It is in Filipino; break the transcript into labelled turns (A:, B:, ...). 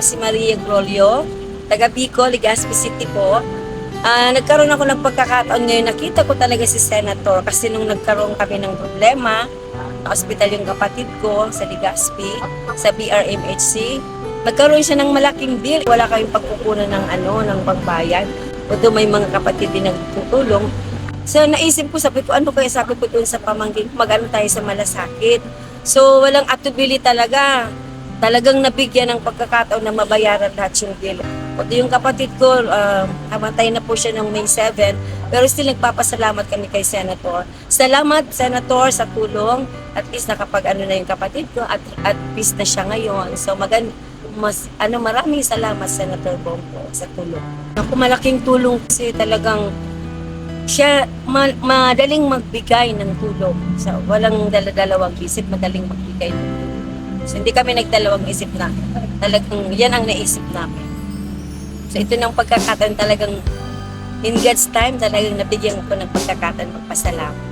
A: si Maria Grolio, taga Bicol, Legazpi City po. Ah, nagkaroon ako ng pagkakataon ngayon, nakita ko talaga si Senator kasi nung nagkaroon kami ng problema, na hospital yung kapatid ko sa Legazpi, sa BRMHC, nagkaroon siya ng malaking bill. Wala kayong pagkukunan ng ano, ng pagbayad. Although may mga kapatid din nagtutulong. So naisip ko, sabi ko, ano kaya sabi ko dun sa pamangkin, mag-ano tayo sa malasakit. So walang atubili talaga. Talagang nabigyan ng pagkakataon na mabayaran lahat yung bill. Yung kapatid ko, uh, namatay na po siya ng May 7, pero still nagpapasalamat kami kay Senator. Salamat, Senator, sa tulong. At least nakapag ano na yung kapatid ko at at peace na siya ngayon. So magan mas ano maraming salamat Senator Bongo sa tulong. Ako malaking tulong kasi talagang siya ma- madaling magbigay ng tulong. So, walang dala-dalawang isip, madaling magbigay ng tulong. So, hindi kami nagdalawang isip na talagang yan ang naisip namin. So, ito ng pagkakataon talagang in God's time, talagang nabigyan ko ng pagkakataon magpasalamat.